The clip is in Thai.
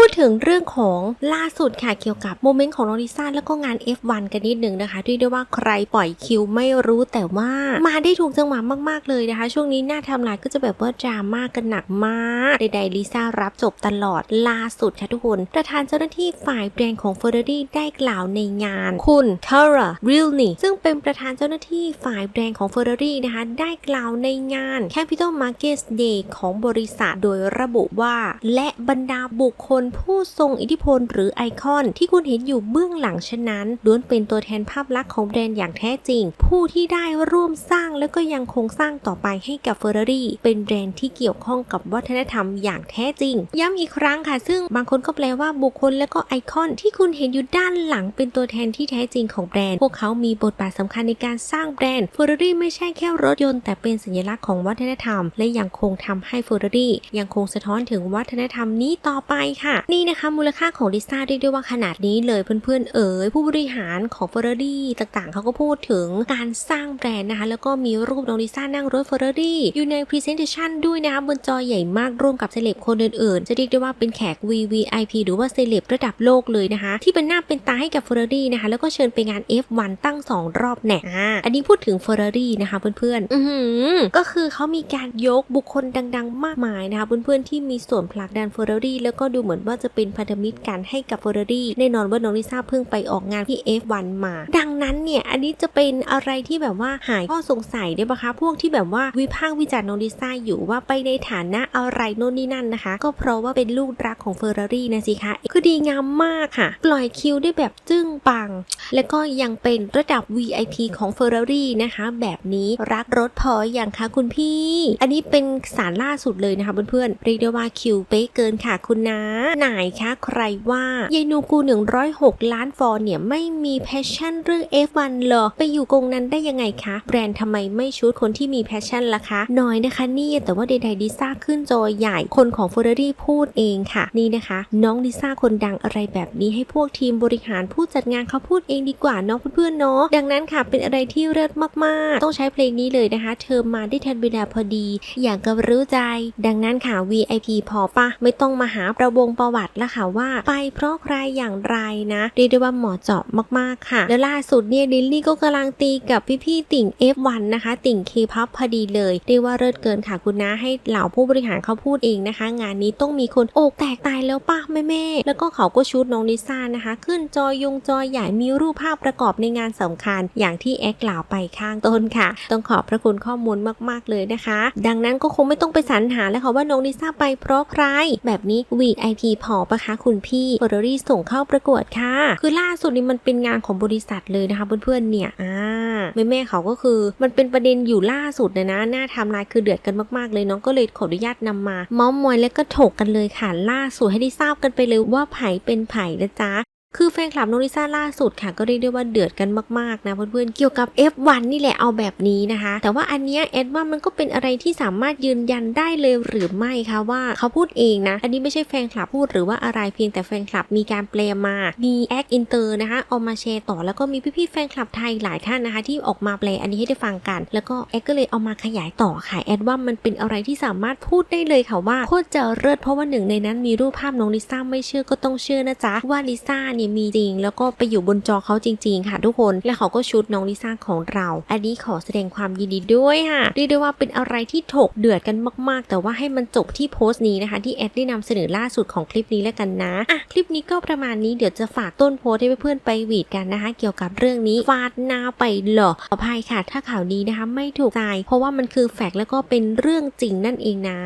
พูดถึงเรื่องของล่าสุดค่ะเกี่ยวกับโมเมนต์ของน้องลิซ่าแล้วก็งาน F1 กันนิดหนึ่งนะคะที่ได้ว่าใครปล่อยคิวไม่รู้แต่ว่ามาได้ถูกจังหวะมาก ๆ เลยนะคะ ช่วงนี้หน้าทำลายก็จะแบบว่าดราม่ากกันหนักมากใดๆลิซ่ารับจบตลอดล่าสุดค่ะทุกคน ประธานเจ้าหน้าที่ฝ่ายแบรนด์ของ Ferrari ได้กล่าวในงาน คุณทาร่าริลนี่ซึ่งเป็นประธานเจ้าหน้าที่ฝ่ายแบรนด์ของ Ferrari นะคะ ได้กล่าวในงาน Capital Markets Day ของบริษัทโดยระบุว่า และบรรดาบุคคลผู้ทรงอิทธิพลหรือไอคอนที่คุณเห็นอยู่เบื้องหลังฉะนั้นล้วนเป็นตัวแทนภาพลักษณ์ของแบรนด์อย่างแท้จริง ผู้ที่ได้ร่วมสร้างและก็ยังคงสร้างต่อไปให้กับ Ferrari เป็นแบรนด์ที่เกี่ยวข้องกับวัฒนธรรมอย่างแท้จริง ย้ำอีกครั้งค่ะ ซึ่งบางคนก็แปลว่าบุคคลและก็ไอคอนที่คุณเห็นอยู่ด้านหลังเป็นตัวแทนที่แท้จริงของแบรนด์ พวกเขามีบทบาทสำคัญในการสร้างแบรนด์ Ferrari ไม่ใช่แค่รถยนต์แต่เป็นสัญลักษณ์ของวัฒนธรรม และยังคงทำให้ Ferrari ยังคงสะท้อนถึงวัฒนธรรมนี้ต่อไปค่ะนี่นะคะมูลค่าของลิซ่าเรียกได้ว่าขนาดนี้เลยเพื่อนๆเอ๋ยผู้บริหารของ Ferrari ต่างๆ เขาก็พูดถึงการสร้างแบรนด์นะคะ แล้วก็มีรูปน้องลิซ่านั่งรถ Ferrari อยู่ใน Presentation ด้วยนะคะบนจอใหญ่มากร่วมกับเซเลบคนอื่นๆ จะเรียกได้ว่าเป็นแขก VVIP หรือว่าเซเลบระดับโลกเลยนะคะ ที่เป็นหน้าเป็นตาให้กับ Ferrari นะคะ แล้วก็เชิญไปงาน F1 ตั้ง 2 รอบแน่อ่าอันนี้พูดถึง Ferrari นะคะเพื่อนๆก็คือเขามีการยกบุคคลดัง ๆ มากมายนะคะเพื่อนๆที่มีส่วนผลักดัน Ferrari แล้วก็ดูเหมือนว่าจะเป็นพันธมิตรกันให้กับเฟอร์รารี่แน่นอนว่าน้องลิซ่าเพิ่งไปออกงานที่ F1 มา ดัง นั้นเนี่ยอันนี้จะเป็นอะไรที่แบบว่าหายข้อสงสัยได้ปะคะพวกที่แบบว่าวิพากษ์วิจารณ์น้องลิซ่าอยู่ว่าไปในฐานะอะไรโน่นนี่นั่นนะคะ ก็เพราะว่าเป็นลูกรักของ Ferrari นะสิคะคือดีงามมากค่ะ ปล่อยคิวได้แบบจึ้งปัง แล้วก็ยังเป็นระดับ VIP ของ Ferrari นะคะ แบบนี้รักรถพออย่างคะคุณพี่ อันนี้เป็นสารล่าสุดเลยนะคะเพื่อนๆเรียกได้ว่าคิวเป๊ะเกินค่ะคุณนะไหนคะใครว่ายายนูกู 106 ล้านฟอร์เนี่ยไม่มีแพชชั่นเรื่อง F1 เหรอ ไปอยู่กงนั้นได้ยังไงคะ แบรนด์ทำไมไม่ชุดคนที่มีแพชชั่นล่ะคะ น้อยนะคะนี่แต่ว่าใดๆดิซ่าขึ้นจอใหญ่คนของ Ferrari พูดเองค่ะ นี่นะคะ น้องดิซ่าคนดังอะไรแบบนี้ให้พวกทีมบริหารผู้จัดงานเขาพูดเองดีกว่าเนาะเพื่อนๆเนาะดังนั้นค่ะเป็นอะไรที่เลิศมากๆ ต้องใช้เพลงนี้เลยนะคะ เธอมาได้ทันเวลาพอดี อย่างกับรู้ใจ ดังนั้นค่ะ VIP พอปะไม่ต้องมาหาประวงประวัติแล้วค่ะว่า ไปเพราะใครอย่างไรนะเรียกได้ว่าเหมาะเจาะมากๆค่ะ แล้วล่าสุดเนี่ยดิลลี่ก็กำลังตีกับพี่ๆติ่ง F1 นะคะ ติ่ง K-pop พอดีเลยเรียกว่าเลิศเกินค่ะคุณนะให้เหล่าผู้บริหารเขาพูดเองนะคะ งานนี้ต้องมีคนอกแตกตายแล้วป่ะแม่แม่แล้วก็เขาก็ชุดน้องลิซ่านะคะ ขึ้นจอยงจอยใหญ่มีรูปภาพประกอบในงานสำคัญ อย่างที่แอคกล่าวไปข้างต้นค่ะ ต้องขอบพระคุณข้อมูลมากๆเลยนะคะ ดังนั้นก็คงไม่ต้องไปสรรหาแล้วค่ะว่าน้องลิซ่าไปเพราะใคร แบบนี้ VIP พอปะคะคุณพี่เฟอร์รี่ส่งเข้าประกวดค่ะ คือล่าสุดนี้มันเป็นงานของบริษัทเลยนะคะเพื่อนๆเนี่ยอ่าแม่แม่ๆเขาก็คือ มันเป็นประเด็นอยู่ล่าสุดนะนะหน้าไทำลายคือเดือดกันมากๆเลยน้องก็เลยขออนุญาตนำมา เมาส์มอยและก็ถกกันเลยค่ะล่าสุดให้ได้ทราบกันไปเลยว่าไผ่เป็นไผ่นะจ๊ะ คือแฟนคลับโน้องลิซ่าล่าสุดค่ะ ก็เรียกได้ว่าเดือดกันมากๆนะเพื่อนๆ เกี่ยวกับ F1 นี่แหละเอาแบบนี้นะคะ แต่ว่าอันเนี้ยแอดว่ามันก็เป็นอะไรที่สามารถยืนยันได้เลยหรือไม่คะว่าเขาพูดเองนะ อันนี้ไม่ใช่แฟนคลับพูดหรือว่าอะไรเพียงแต่แฟนคลับมีการแปลมา มีแอคอินเตอร์นะคะเอามาแชร์ต่อแล้วก็มีพี่ๆแฟนคลับไทยหลายท่านนะคะ ที่ออกมาแปลอันนี้ให้ได้ฟังกัน แล้วก็แอดก็เลยเอามาขยายต่อค่ะแอดว่ามันเป็นอะไรที่สามารถพูดได้เลยค่ะว่าโคตรจะเลิศเพราะว่าหนึ่งในนั้นมีรูปภาพน้องลิซ่าไม่เชื่อก็ต้องเชื่อนะจ๊ะว่าลิซ่าเนี่ยมีจริง แล้วก็ไปอยู่บนจอเขาจริง ๆ ค่ะทุกคน และเขาก็ชุดน้องลิซ่าของเรา อันนี้ขอแสดงความยินดีด้วยค่ะเรียกได้ว่าเป็นอะไรที่ถกเดือดกันมาก ๆ แต่ว่าให้มันจบที่โพสต์นี้นะคะ ที่แอดได้นำเสนอล่าสุดของคลิปนี้แล้วกันนะอะคลิปนี้ก็ประมาณนี้เดี๋ยวจะฝากต้นโพสให้เพื่อนๆไปหวีดกันนะคะ เกี่ยวกับเรื่องนี้ฟาดหน้าไปเหรอขออภัยค่ะ ถ้าข่าวนี้นะคะไม่ถูกใจเพราะว่ามันคือแฟกต์แล้วก็เป็นเรื่องจริงนั่นเองนะ